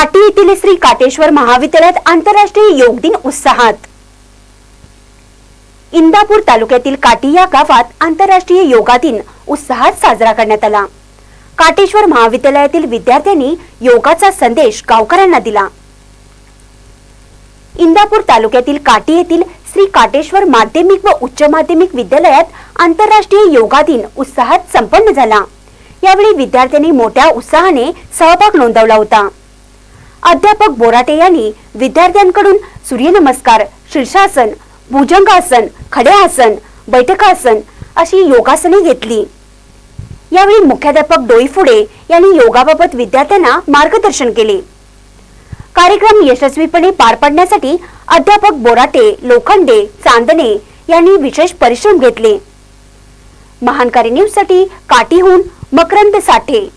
काटी येथील श्री काटेश्वर महाविद्यालयात आंतरराष्ट्रीय योग दिन उत्साहात. इंदापूर तालुक्यातील काटी या गावात आंतरराष्ट्रीय योगा दिन उत्साहात साजरा करण्यात आला. काटेश्वर महाविद्यालयातील विद्यार्थ्यांनी योगाचा संदेश गावकऱ्यांना दिला. इंदापूर तालुक्यातील काटी येथील श्री काटेश्वर माध्यमिक व उच्च माध्यमिक विद्यालयात आंतरराष्ट्रीय योगा दिन उत्साहात संपन्न झाला. यावेळी विद्यार्थ्यांनी मोठ्या उत्साहाने सहभाग नोंदवला होता. अध्यापक बोराटे यांनी विद्यार्थ्यांकडून सूर्यनमस्कार शीर्षासन भुजंगासन खडे आसन बैठकासन अशी योगासने घेतली. यावेळी मुख्याध्यापक डोईफुडे यांनी योगाबाबत विद्यार्थ्यांना मार्गदर्शन केले. कार्यक्रम यशस्वीपणे पार पाडण्यासाठी अध्यापक बोराटे लोखंडे चांदणे यांनी विशेष परिश्रम घेतले. महानकारी न्यूजसाठी काठीहून मकरंद साठे.